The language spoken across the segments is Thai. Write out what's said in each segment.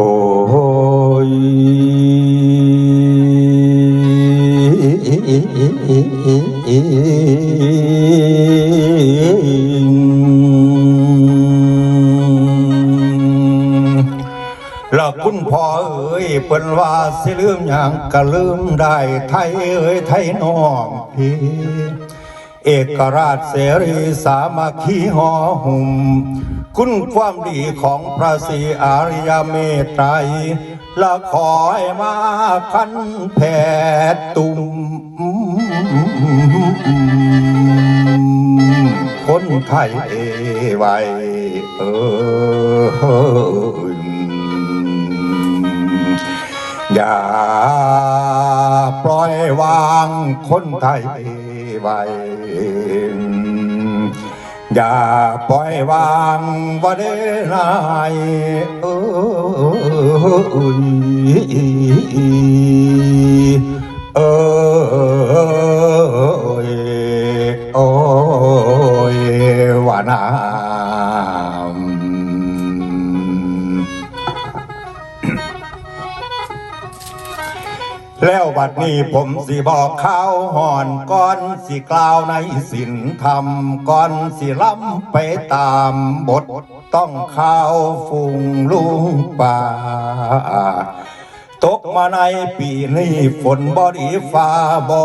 โอ้ยแล้วคุณพ่อเอ๋ยเปิ้นว่าสิลืมหยังก็ลืมได้ไทยเอ๋ยไทยน้องพี่เอกราชเสรีสามัคคีหอหุ่ม คุณความดีของพระศรีอาริยเมตไตรละขอให้มาคันแผดตุ่มคนไทยเอไวเอออย่าปล่อยวางคนไทยไว้ อย่าปล่อยวางว่าได้นายเอยเอยโอ้ยว่านา แล้วบัดนี้ผมสิบอกข้าวห่อนก่อนสิกล่าวในสินธรรมก่อนสิล้ำไปตามบท ต้องข้าวฟุงลุงป่า ตกมาในปีนี้ฝนบอดีฟ้าบอ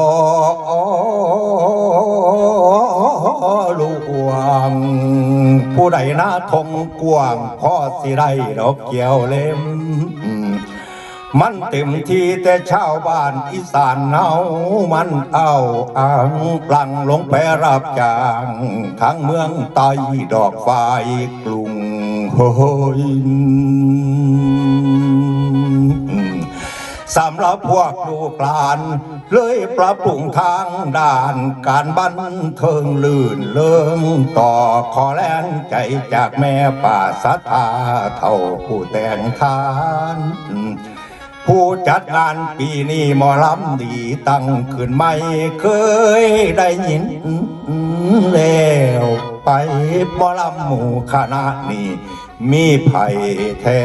หลวง ผู้ใดหน้าทงกว้างพ่อสิได้ดอกเกี่ยวเล่ม มันเต็มที่แต่ชาวบ้านอีสานเนามันเอาอ่างปลังลงไปรับจางทั้งเมืองไตดอกไฟกรุงโฮยสำหรับพวกลูกหลาน เลยปรับปรุงทางด้านการบันเทิงลื่นเลิงต่อขอแรงใจจากแม่ป่าสัทธาเท่าผู้แต่งทาน ผู้จัดงานปีนี้หมอลำดีตั้งขึ้นไม่เคยได้ยินแล้วไปหมอลำหมู่คณะนี้มีไผ่แท้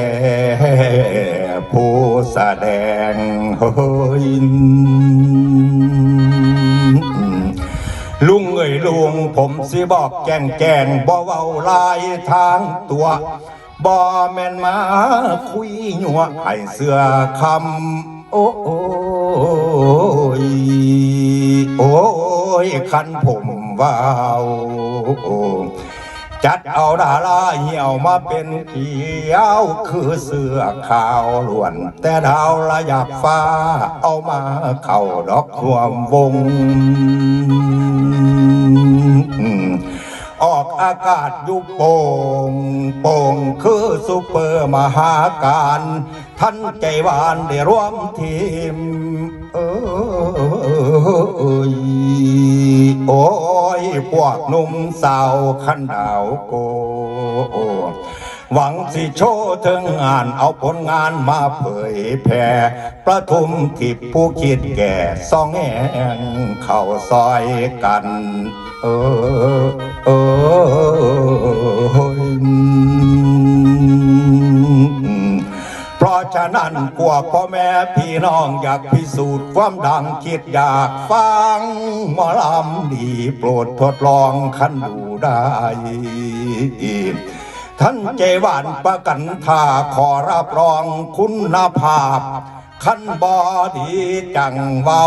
ผู้แสดงเฮ้ยลุงเอ่ยลุงผมสิบอกแกงแกงบ่เว้าลายทางตัว บ่แม่นมาคุยหยัวให้เสื้อคำโอ้ยโอ้ยคันผมว้าวจัดเอาดาราเหี่ยวมาเป็นเขียวคือเสื้อขาวล้วน แต่ดาวระยับฟ้าเอามาเข้าดอกรวมวง ออกอากาศยุโป่งโป่งคือซูเปอร์มหาการ ท่านใจหวานได้ร่วมทีม เอ้ยโอ้ยพวกหนุ่มสาวขันดาวโก หวังสิโชว์ถึงงานเอาผลงานมาเผยแผ่ประทุมทิพผู้คิดแก่ซองแองเข้าซอยกัน เออเออเพราะฉะนั้นพวกพ่อแม่พี่น้องอยากพิสูจน์ความดังคิดอยากฟังหมอลำดีโปรดทดลองคันดูได้ ท่านเจวานประกันท่าขอรับรองคุณภาพ ขันบอดีจังเว้า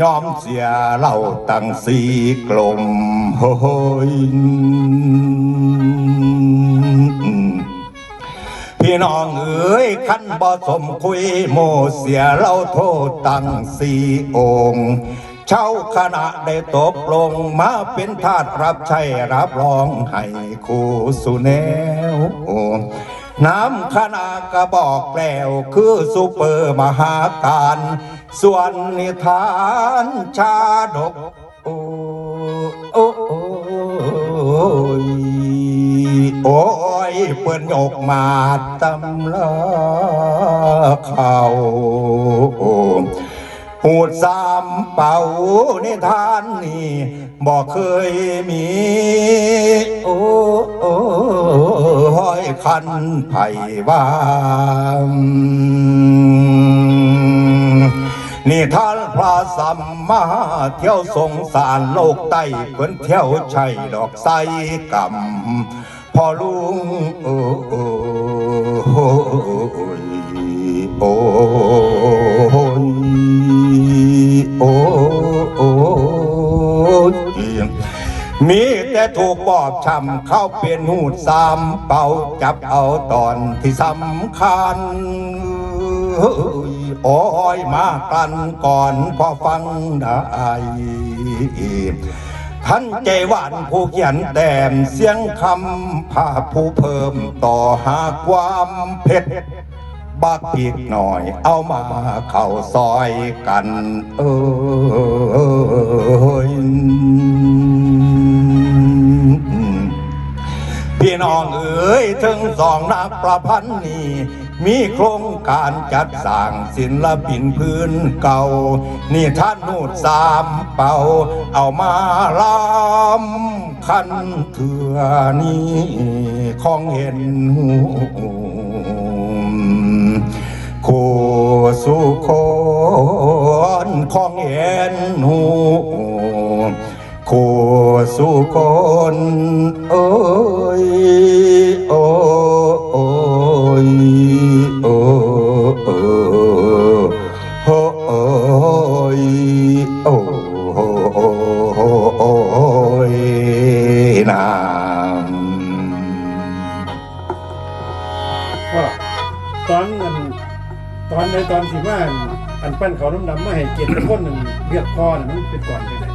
ยอมเสียเหล่าตั้งสีกลมโฮ้ยพี่น้องเอ๋ยขันบ่สมคุยโมเสียเล่าโทษตั้งสี่องค์ เช่าคณะได้ตกลงมาเป็นทาสรับใช้รับรองให้คู่สุแนวน้ำคณะกระบอกแปลวคือซูเปอร์มหาการ ส่วนนิทานชาดก โอ้โอ้โอ้ยโอ้ยเปิ้นยกมาตำลาเขา หูดซ้ำเป่านิทานนี่บอกเคยมี โอ้ห้อยคันไผ่บางนี่ท่านพระสัมมาเที่ยวสงสารโลกใต้เพิ่นเที่ยวชัยดอกไส้กำพอลุงโอ้ โอ้ยโอ้โอ้ยมีแต่ถูกบอบช้ำเข้าเป็นหูดสามเป่าจับเอาตอนที่สำคัญโอ้ยมากันก่อนพอฟังได้ท่านใจหวานผู้เขียนแต้มเสียงคำพาผู้เพิ่มต่อหาความเผ็ด บักอีกหน่อย เอามาเข้าซอยกัน เอยพี่น้องเอ๋ยถึงสองนักประพันธ์นี้มีโครงการจัดสร้างศิลปินพื้นเก่า นี่ท่านนูดสามเป่า เอามาลำคันเถื่อนี้ของเห็นหู คู่สุคนของเห็นหูคู่สุคน ปั้นเขาน้ำดำมาให้เกียรติเป็นคนหนึ่งเรียกพ่อน่ะมันเป็นก่อนไปไหน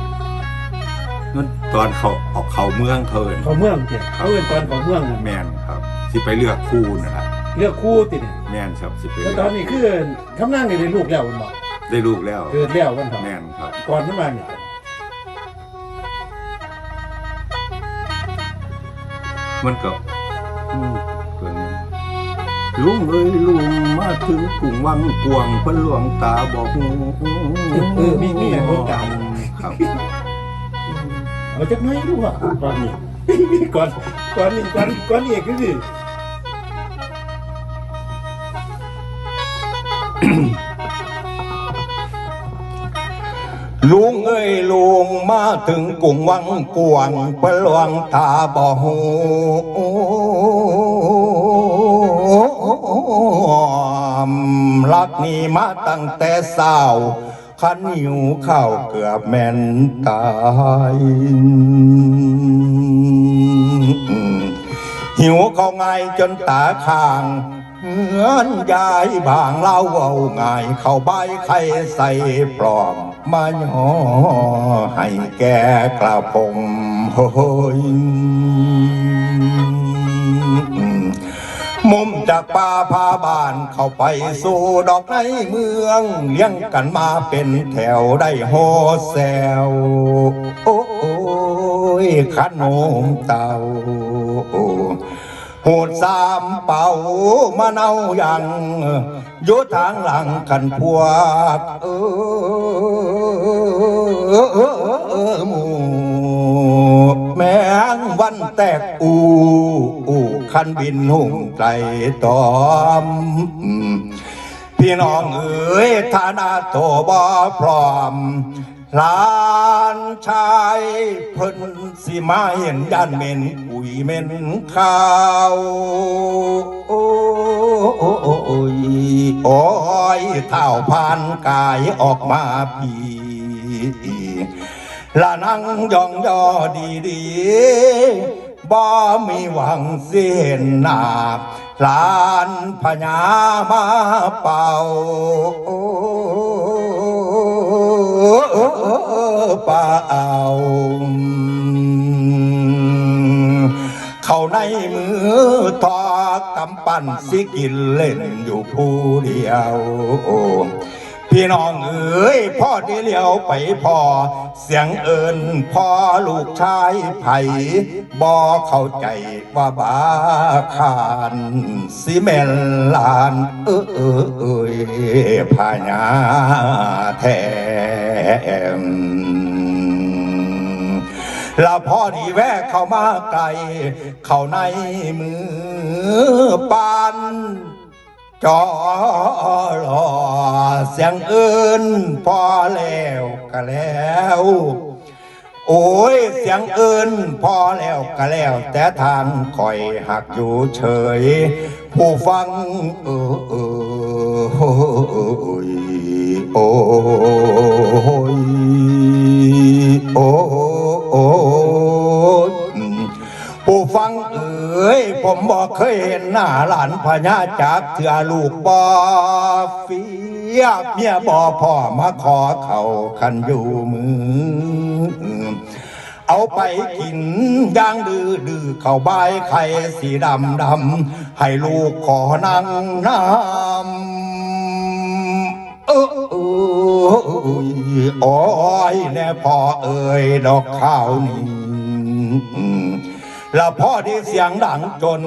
นั่นตอนเขาออกเขาเมืองเพิ่นเขาเมืองเกียรติเขาเอินตอนเขาเมืองน่ะแมนครับสิไปเลือกคู่นะครับเรียกคู่ติดเนี่ยแมนครับสิไปแล้วเลืตออกนนี้คือคำนั่งนี่ได้ลูกแล้วมันบอกได้ลูกแล้วเกิดแล้วมันบอกแมนครับ ก่อนนั้นมาเนี่ยมันก็อืมเพิ่น ลุงเอ้ยลุงมาถึงกรุงวังกวางเพิ่นหลวงตาบอกหูเออมีมีอย่างพวกเก่าครับเอาจากไหนดูอะก่อนนี้ก่อนก่อนนี้ก่อนก่อนนี้คือสิลุงเอ้ยลุงมาถึงกุ่งวังกวงเปลวงตาบ่หู รักนี่มาตั้งแต่สาวขันหิวข้าวเกือบแม่นตายหิวเขาไงจนตาข้างเหือนยายบางเล่าเว้าง่ายเข้าใบไข่ใส่ปลอมมาย่อให้แกกระผมโฮ้ย มุมจากป่าพาบ้านเข้าไปสู่ดอกในเมือง เลี้ยงกันมาเป็นแถวได้โฮแซวโอ้ยขนมเต่า หูดสามเป่ามะเนายังอยู่ทางหลังกันพวกเออหมูแมงวันแตกอูอูคันบินหุ่งไกลตอมพี่น้องเอ๋ยฐานะโตบ่พร้อม หลานชายเพิ่นสิมาเห็นย่านเม็นปุ๋ยเม็นข้าวโอ้ยโอ้ยเท่าพานกายออกมาพีละนั่งยองยอดีดีบ่มีหวังเสียนหนาลานพญามาเป่า เปล่าเข้าในมือทอกำปั้นสิกินเล่นอยู่ผู้เดียว พี่น้องเอ๋ยพ่อได้เลี้ยวไปพ่อ เสียงเอิญพ่อลูกชายไผ่บอเข้าใจว่าบาคานสิแม่นลาน เออเออเอยพาญาแทม ละพ่อดีแวะเข้ามาไกล เข้าในมือปานจอรอเสียงอื่นพอแล้วก็แล้ว โอ้ยเสียงอื่นพอแล้วก็แล้ว แต่ทางคอยหักอยู่เฉย ผู้ฟังเออเออโอ้ โอ้ยโอ้โอ้ยผู้ฟังเอ๋ยผมบอกเคยเห็นหน้าหลานพญาจากเถื่อลูกบอฟียเมียบอพ่อมาขอเขาคันอยู่มือเอาไปกินย่างดื้อดื้อเข้าใบไข่สีดำดำให้ลูกขอนั่งน้ำเออ โอ้ยแน่พ่อเอ่ยดอกข้าวนี่แล้วพ่อที่เสียงดังจน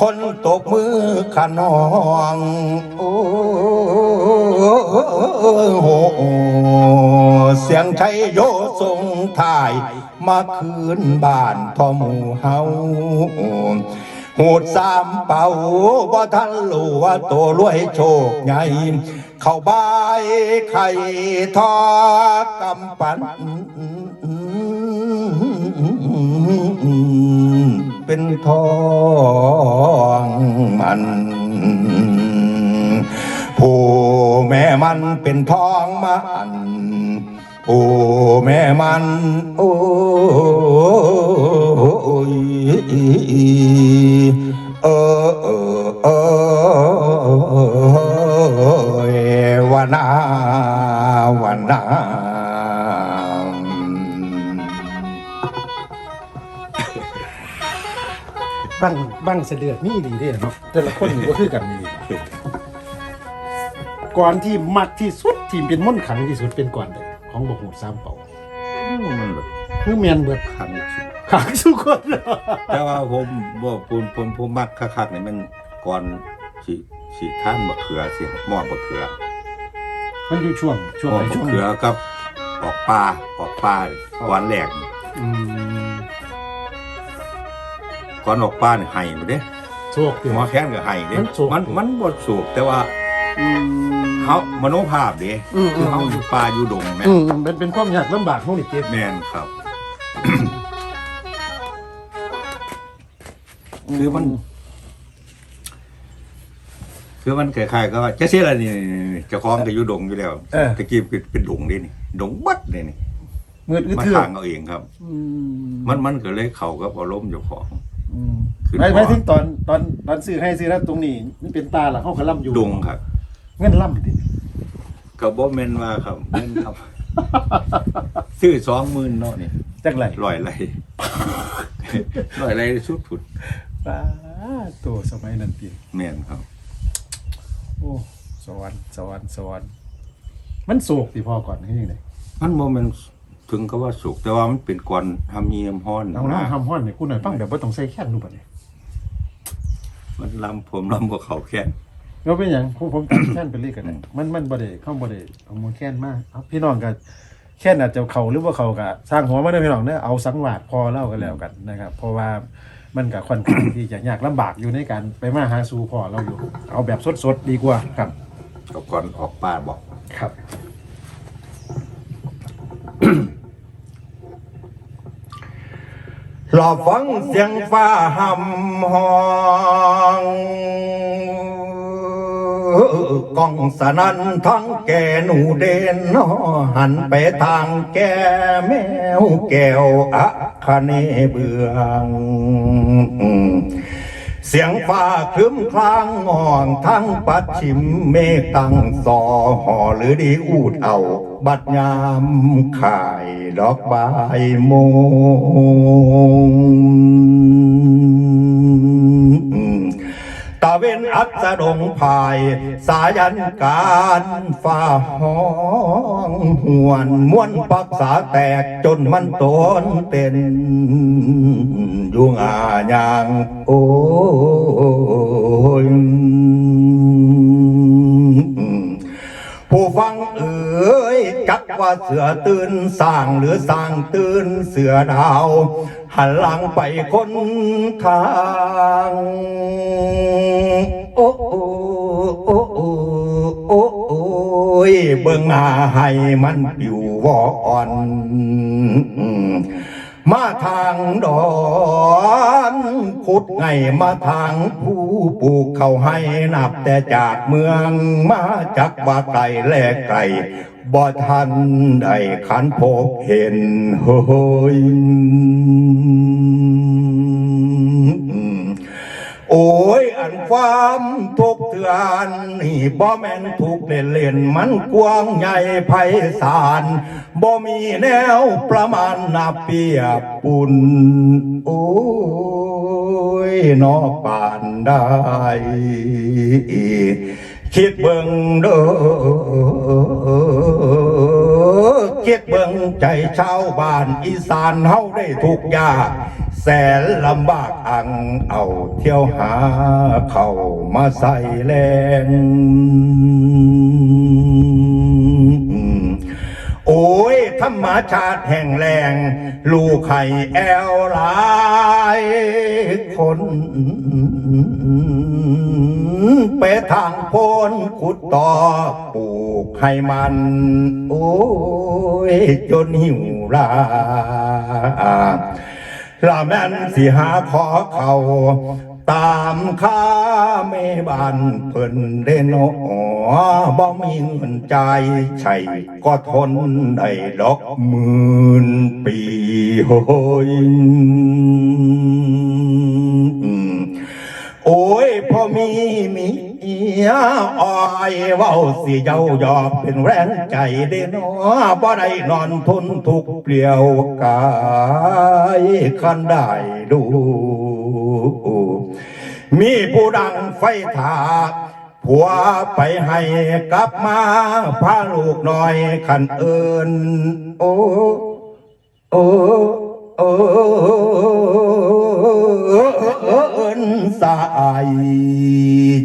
คนตบมือขนองโอ้โหเสียงชัยโยส่งถ่าย มาคืนบ้านพ่อมูเฮาหูดสามเป่าบ่ทันรู้ว่าตัวรวยโชคใหญ่ เข้าบายไข่ทอกำปันเป็นทองมันผู้แม่มันเป็นทองมันผู้แม่มัน โอ้ยเออเออเออ วันนาวันนาบังบังเสลือดนี่ดีเด้เนาะแต่ละคนก็คือกันนี่ก่อนที่มักที่สุดทีมเป็นม่นต์ขังที่สุดเป็นก่อนเลยของบกหูสามเป่ามันแบบคือแมนเบิดคันสุดขังสุกคนเนาะแต่ว่าผมบอกผมผมผมมักคักๆนี่มันก่อนสิสิท่านมะเขือสิหม้อมะเขือ มันอยู่ช่วงช่วงหม้อไหนมะช่วงเขือกับออกปลาออกปลาก่อนแรกนี่อืมก่อนออกปลาเนี่ยไห้มาเด้โชคดีหมอแค้นก็ไห้เด้มันสุกมันมันบ่สูบแต่ว่าอืม เฮามโนภาพเด้อืม คือเฮาอยู่ป่าอยู่ดงแม่อืมเป็นเป็นความยากลำบากของนี่เจ็บแม่นครับ คือมัน คือมันคล้ายๆก็ว่าจะเสียอะไรนี่เจะคล้าของก็อยู่ดงอยู่แล้วตะกี้เป็นเป็นดงเด้นี่ดงบัดเลยนี่มืดอึดมาเถื่อทางเอาเองครับ อืมมันมันก็เลยเข้ากับอารมณ์เจ้าของ อืมขึ้นไม่พอไม่ถึงตอนตอนตอนซื้อให้ซื้อแล้วตรงนี้มันเป็นตาละเขาขล่ำอยู่ดงครับเงินล่ำดิก็บ่แม่นว่าครับแม่นครับ ซื้อ20,000เนาะนี่จักไรร้อยไรร้อยไรสุดผุดป้าตัวสมัยนั้นตีแม่นครับ โอ้สวรรค์สวรรค์สวรรค์มันโศกที่พ่อก่อนนี่ยังไงมันโมเมนถึงกับว่าสุกแต่ว่ามันเป็นก่อนทำเนียมฮ้อนเอาน้ำทำห้อนเนี่ยกูหน่อยฟังแบบว่าต้องใส่แค่นดูบัดเนี่ยมันลำผมลำกับเขาแค่นเราเป็นอย่างผมผมตัดแค่นไปเรื่อยกันเลยมันมันบ่ได้เข้าบ่ได้เอามือแค่นมากเอาพี่น้องกันแค่นอาจจะเขาหรือว่าเขากะสร้างหัวมาได้อพี่น้องเนี่ยเอาสังวาดพอเล่ากันแล้วกันนะครับ เพราะว่า มันกับค่อนข้างที่จะยากลำบากอยู่ในการไปมาหาสู่พอเราอยู่ เอาแบบสดๆดีกว่าครับกับก่อนออกป้าบอก ครับ รอฟังเสียงฟ้าหำห้อง กองสนันทั้งแก่หนูเด่นนอหันไปทางแก่แมวแก้วอะคเนเบืองเสียงฟ้าครึ้มคลางงองทั้งปัดชิมเมฆตั้งสอห่อหรือดีอูดเอา บัดยามขายดอกบายโมง เวนอัศดงภาย สายันการฝ่าห้องหวนม้วนปักษาแตกจนมันตนเต้นยุงอาญางโอ้ย ผู้ฟังเอ๋ยจักว่าเสือตื่นสร้างหรือสร้างตื่นเสือดาว หันหลังไปคนทาง โอ้โอ้โอ้โอ้โอ้โอ้ยเบิ่งหน้าให้มันปิววอน มาทางดอนขุดไงมาทางผู้ปลูกเขาให้นับแต่จากเมืองมาจากว่าไกลแลไกลบ่ทันได้ขันพบเห็นเฮ้ยโอ้ย ความทุกข์เถื่อนนี่บ่แม่นทุกข์เล่นเล่นๆมันกว้างใหญ่ไพศาลบ่มีแนวประมาณนาเปียบปุ่นโอ้ยนอปานได้คิดเบิ่งเด้อคิดเบิ่งใจชาวบ้านอีสานเฮาได้ทุกยาก แสนลำบากอังเอาเที่ยวหาเข้ามาใส่แรงโอ้ยธรรมชาติแห่งแรง ลูกไข่แอวหลายคน ไปทางโพนขุดต่อปลูกให้มัน โอ้ย จนหิวลา ลาแม่นสิหาขอเขาตามข้าไม่บานเพิ่นเดนอบ่มีเงินใจายใช่ก็ทนได้ดอกหมื่นปีโอ้ย ยอ้อยเว้าสิเย้าหยอกเป็นแรงใจเด้นอบ่ได้นอนทนทุกเปลี่ยวกายคันได้ดู มีผู้ดังไฟถาผัวไปให้กลับมาพาลูกน้อยขันเอินโอ้โอ้ เอินสาย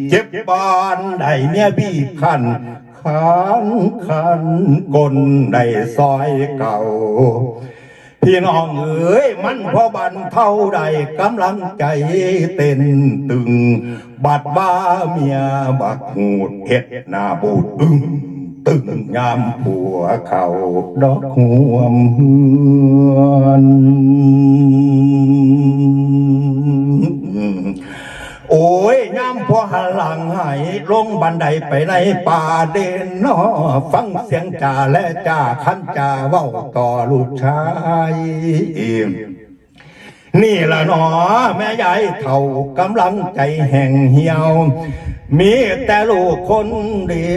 เจ็บบานได้เมียบีบคันขันขันกลได้ซอยเก่า พี่น้องเอ๋ยมันพอบันเท่าใดกำลังใจเต้นตึงบัดบ้าเมียบักหูดเห็ดหน้าบูดอึ้ง ตึงยามผัวเขาดอกหัวมเฮือนโอ้ยย้ำพอหันหลังให้ลงบันไดไปในป่าเด่นนอฟังเสียงจ่าและจ่าขันจ่าเว้าต่อลูกชายนี่ละหนอแม่ยายเท่ากำลังใจแห่งเหี่ยว มีแต่ลูกคนเดี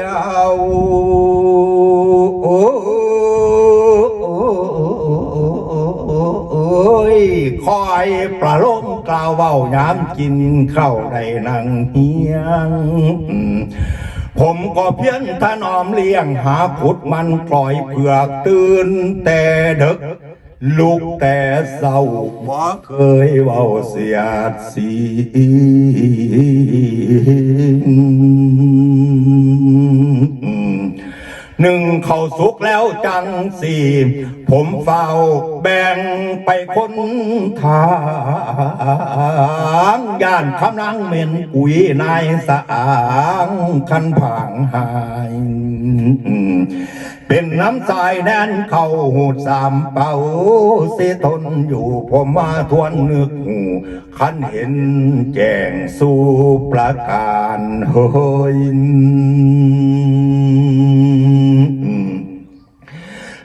ยวคอยประโลมกล่าวเว้ายามกินข้าวได้นังเฮียงผมก็เพียงถนอมเลี้ยงหาขุดมันปล่อยเผือกตื่นแต่ดึก ลูกแต่เศร้าบ่เคยเว้าเสียดสีหนึ่งเข้าสุกแล้วจังสี่ ผมเฝ้าแบ่งไปคนทางย่านคำนังเหม็นกุยนายสะอางคันผางหาย เป็นน้ำทรายแน่นเข้าหูสามเป่าเสทนอยู่ผมมาทวนนึกหูคันเห็นแจ้งสู่ประการเฮ้ย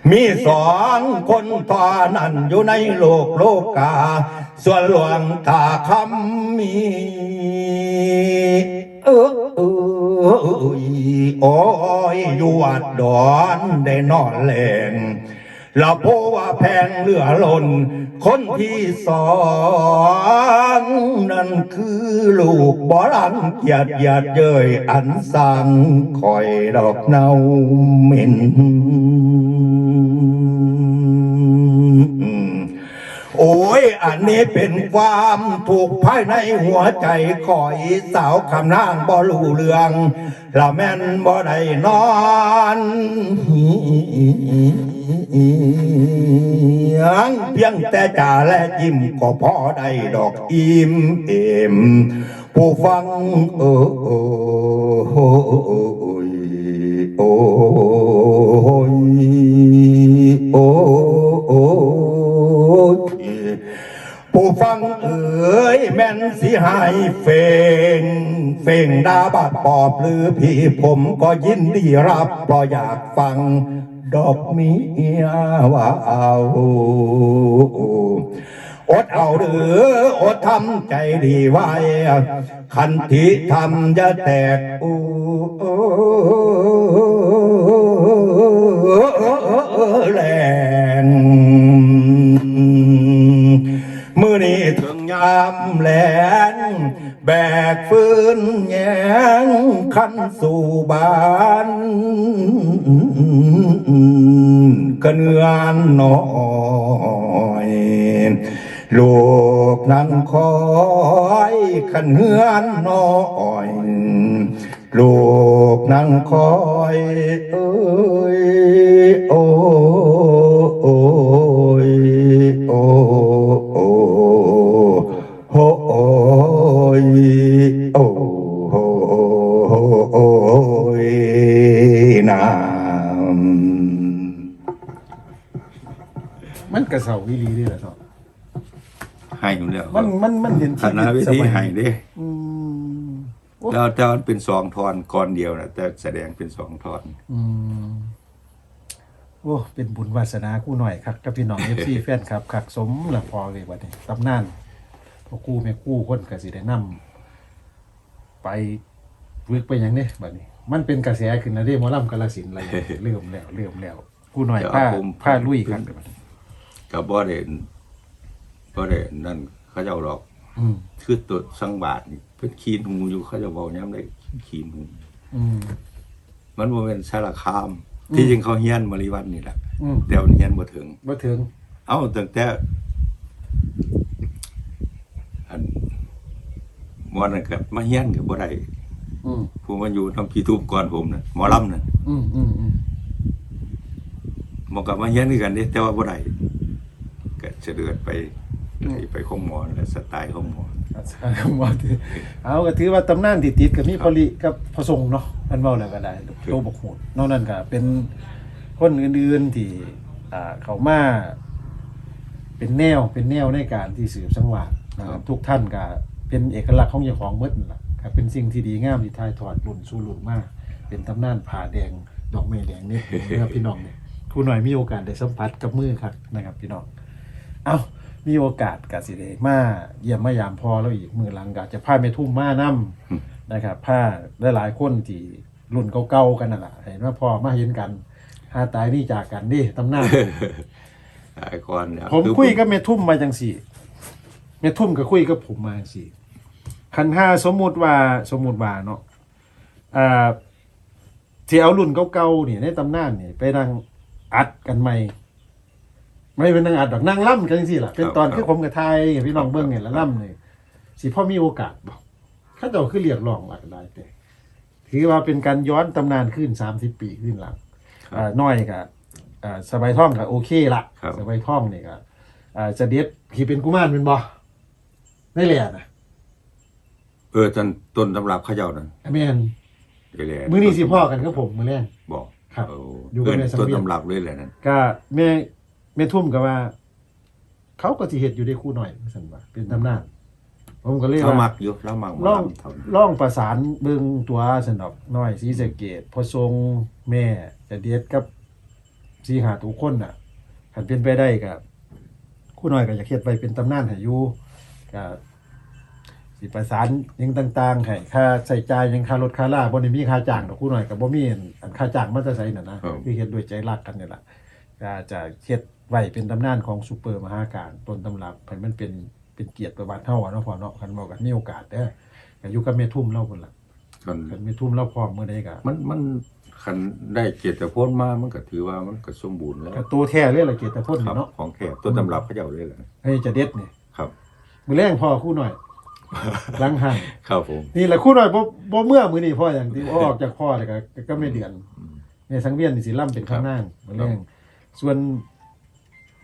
มีสองคนตอนนั้นอยู่ในโลกโลกา ส่วนหลวงตาคำมี เออเออ โอ้ยอยู่วัดดอนได้นอนแหลงเราโพว่าแพงเหลือล้น คนที่สองนั่นคือลูกบ่รังหยาดหยาดเย้ยอันสั่งคอยดอกเนาเหม็น โอ้ย อันนี้เป็นความถูกภายในหัวใจคอยสาวคำนางบ่รู้เรื่องละแม่นบ่ได้นอนยังเพียงแต่จ่าและยิ้มก็พอได้ดอกอิ่มเอ็มผู้ฟังเออโอ้ยโอ้ยโอ้ย ผู้ฟังเอ๋ยแม่นสิหายเฟงเฟงดาบาดปอบหรือพี่ผมก็ยินดีรับเพราะอยากฟัง ดอกมียว่าเอาอดเอาหรืออดทำใจดีไว้ คันทีทำจะแตกอู เนเงานน้อยลูกนั่งคอยขันเฮือนน้อยลูกนั่งคอยเอ้ยโอ้ มันกระเสาวิลีนี่แหละเนาะให้อยู่แล้วมันมันมันเห็นคณะวิธีให้เด้อืมแล้วแต่มันเป็นสองทอนก่อนเดียวนะแต่แสดงเป็นสองทอน อืมโอ้เป็นบุญวาสนาคู่หน่อยครับกับพี่น้องเอฟซีแฟนครับคักสมละพอเลยวันนี้ตำนานพอกู้แม่กู้คนก็สิได้นำไปฝึกไปหยังเนี่ยบัดนี้ มันเป็นกระแสขึ้นนะเด้หมอลำกาลสินธุ์อะไรอย่างเงี้ยเริ่มแล้วเริ่มแล้วกู้หน่อยผ้าผ้าลุยครับ กับบ่ได้บ่ได้นั่นเขาเจ้าหรอกอืมคือตัวสังบาทนี่เพิ่นขีนหูอยู่เขาเจะบอกย้ำได้ขีนหู อืม มันบ่เป็นสารคามที่จริงเขาเฮียนมริวันนี่แหละอืมแต่มันเฮียนบ่ถึงมาถึง เอาตั้งแต่อันหมอนั่นก็มาเฮียนก็บ่ได้อืมผู้มาอยู่ทำพี่ทุบก่อนผมน่ะหมอลำน่ะอืมอืมอืมหมอกับมาเฮียนคือกันเด้แต่ว่าบ่ได้ก็ เฉลือดไปไปไปของหมอนั่นแหละสไตล์ของหมอว่าถือเอาก็ถือว่าตำนานติดติดๆกับมีพอลิกับพระทรงฆ์เนาะมันเว้าแล้วก็ได้โตบกโหดนอกนั้นก็เป็นคนอื่นๆที่อ่าเขามาเป็นแนวเป็นแนวในการที่สืบสังวาสนะครับทุกท่านก็เป็นเอกลักษณ์ของเจ้าของเมดนั่นล่ะก็เป็นสิ่งที่ดีงามที่ถ่ายทอดรุ่นสู่รุ่นมาเป็นตำนานผ่าแดงดอกไม้แดงนี่นะครับพี่น้องเนี่ยครูหน่อยมีโอกาสได้สัมผัสกับมือครับนะครับพี่น้อง เอามีโอกาสกสิเดมาเยี่ยมมายามพอแล้วอีกมือหลังกาจะพาเมทุ่มมานํนะครับพาได้หลายๆคนที่รุ่นเก่าๆกันนั่นแหละเห็นว่าพอมาเห็นกันหาตายนี่จากกันดิตำนานหลายก่อนแล้วผมอคุยกับเมทุ่มมาจังสี่เมทุ่มก็คุยกับผมมาจังสี่คันห้าสมมุติว่าสมมุติว่าเนาะอ่าที่เอารุ่นเก่าๆนี่ในตำนานนี่ไปนั่งอัดกันใหม่ ไม่เป็นนั่งอัดดอกนั่งล่ำกันจังสี่ล่ะเป็นตอนคือผมกับไทยให้พี่น้องเบิ้งเนี่ยแล้วล่ำเลยสิพ่อมีโอกาสบอกเข้าเจ้าคือเรียกร้องหลากหลายแต่ถือว่าเป็นการย้อนตำนานขึ้นสามสิบปีขึ้นหลังอ่าน้อยกับอ่าสบายท่องกับโอเคละครับสบายท่องนี่ก็อ่าจะเด็ดขี่เป็นกุมารเป็นบ่ไม่แหละนะเออจนต้นตำรับเขาเจ้านั่นแม่นเดี๋ยวแหละมื้อนี้สิพ่อกันกับผมมื้อแรกบอกครับเอออยู่กัเอิ้บนแม่สังต้นเวียนตำรับเลยแหละนั่นก็แม่ แม่ทุ่มกับว่า เขาก็สิเฮ็ดอยู่ได้คู่หน่อยสั่นว่าเป็นตำนานผมก็เลยเรามัว่า กอยู่เรามักล่องหมลำเท่านี้ล่องประสานเบิ่งตัวสนดอกน้อยศรีสะเกดพอทรงแม่จะเด็ดกับสีหาทุกคนน่ะคันเป็นไปได้ก็คู่น้อยก็อยากเฮ็ดไว้เป็นตำนานให้อยู่ก็สิประสานหยังต่างๆให้ค่าใช้จ่ายหยังค่ารถค่าลาบ่ได้มีค่าจ้างดอกคู่น้อยก็บ่มีอันค่าจ้างมันจะใส่น่ะนะคือเฮ็ดด้วยใจรักกันนี่ล่ะก็จะเฮ็ด ไว้เป็นตำนานของซูเปอร์มหาการต้นตำรับให้มันเป็นเป็นเกียรติประวัติเฮาอะเนาะพ่อเนาะคันเว้ากันมีโอกาสเด้อก็อยู่กับแม่ทุ่มเล่าพุ่นล่ะจนคันแม่ทุ่มเล่าพร้อมมื้อใดก็มันมันคันได้เกียรติพ้นมามันก็ถือว่ามันก็สมบูรณ์แล้วก็ตัวแท้เลยล่ะเกียรติพุ่นครับเนาะของแท้ต้นตำรับเขาเจ้าเลยแหละให้จะเด็ดนี่ครับมื้อแรงพ่อคู่หน่อยหลังหันครับผมนี่แหละคู่หน่อยบ่บ่เมื่อมื้อนี้พ่ออย่างที่ออกจากพ่อแล้วก็ก็ไม่เดือนในสังเวียนนี่สิล่ำเป็นข้างหน้ามื้อแรงส่วน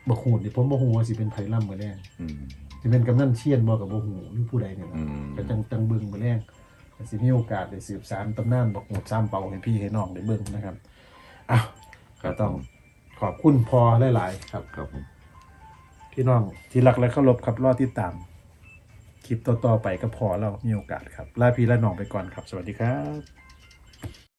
บ่ฮู้นี่ผมบ่ฮู้ว่าสิเป็นไผล่ำมื้อแรงอืมจะเป็นกำนันเชียนบ่กับบ่หูหรือผู้ใดเนี่ยนะอืม ก็จังจังเบิ่งไปแรงก็สิมีโอกาสได้สืบสานตำนานบอกหมดซ้ำเป่าให้พี่ให้น้องได้เบิ่งนะครับอ้าวก็ต้องขอบคุณพอหลายๆครับ ครับผม พี่น้องที่รักและเคารพครับรอติดตาม คลิปต่อๆไปก็พอเรามีโอกาสครับลาพี่และน้องไปก่อนครับ สวัสดีครับ